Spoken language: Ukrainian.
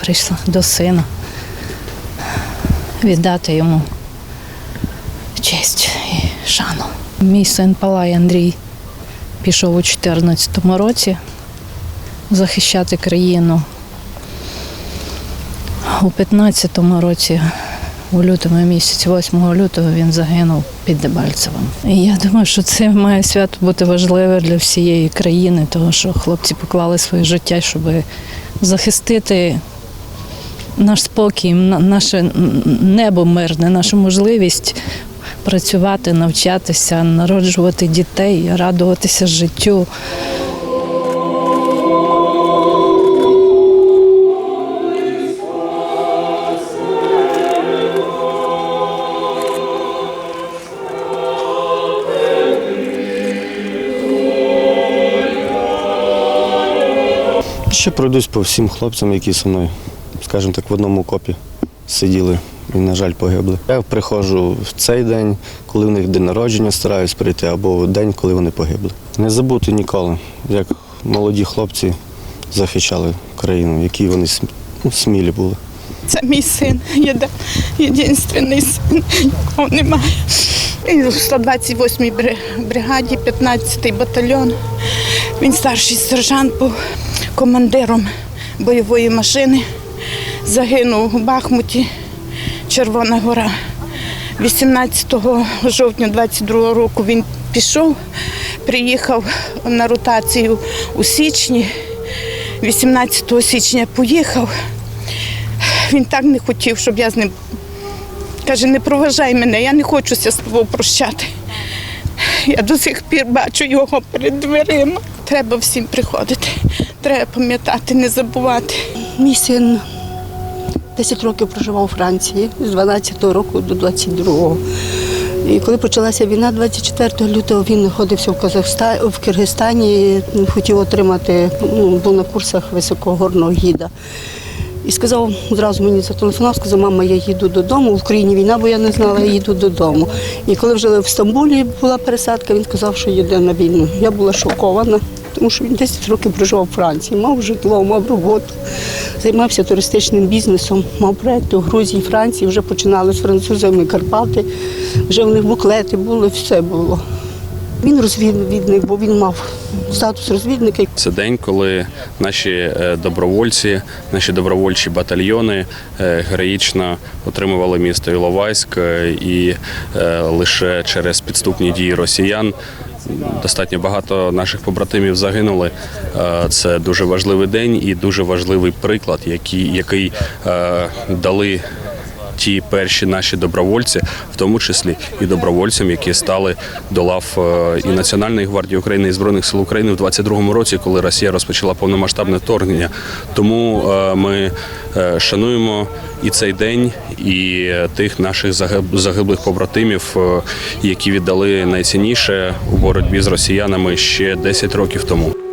прийшла до сина віддати йому честь і шану. Мій син Палай Андрій пішов у 2014 році захищати країну. У 2015 році, у лютому місяці, 8 лютого, він загинув під Дебальцевим. І я думаю, що це має свято бути важливе для всієї країни, тому що хлопці поклали своє життя, щоб захистити наш спокій, наше небо мирне, нашу можливість працювати, навчатися, народжувати дітей, радуватися життю. Ще пройдусь по всім хлопцям, які зі мною, скажімо так, в одному окопі сиділи і, на жаль, погибли. Я приходжу в цей день, коли в них день народження, стараюсь прийти, або в день, коли вони погибли. Не забути ніколи, як молоді хлопці захищали країну, які вони ну, смілі були. Це мій син, єди- єдинственний син, якого немає. Він у 128-й бригаді, 15-й батальйон. Він старший сержант був командиром бойової машини. Загинув у Бахмуті, Червона гора. 18 жовтня 22 року він пішов, приїхав на ротацію у січні. 18 січня поїхав. Він так не хотів, щоб я з ним. Каже, не проважай мене, я не хочуся з тобою прощати. Я до сих пір бачу його перед дверима. Треба всім приходити. Треба пам'ятати, не забувати. Мій син 10 років проживав у Франції з 12 року до 22-го. І коли почалася війна, 24 лютого він знаходився в Казахстані, в Киргизстані, хотів отримати, ну, був на курсах високогорного гіда. І сказав, зразу мені зателефонував, сказав, мама, я їду додому. В Україні війна, бо я не знала, я їду додому. І коли вже в Стамбулі була пересадка, він сказав, що їде на війну. Я була шокована, тому що він 10 років проживав у Франції, мав житло, мав роботу, займався туристичним бізнесом, мав проекти у Грузії, Франції, вже починали з французами Карпати, вже в них буклети були, все було. Він розвідник, бо він мав статус розвідника. Це день, коли наші е, добровольці, наші добровольчі батальйони е, героїчно отримували місто Іловайськ, е, і лише через підступні дії росіян. Достатньо багато наших побратимів загинули. Це дуже важливий день і дуже важливий приклад, який, який дали ті перші наші добровольці, в тому числі і добровольцям, які стали до лав е, і Національної гвардії України і збройних сил України в 22-му році, коли Росія розпочала повномасштабне вторгнення. Тому е, ми е, шануємо і цей день, і тих наших загиб- загиблих побратимів, які віддали найцінніше у боротьбі з росіянами ще 10 років тому.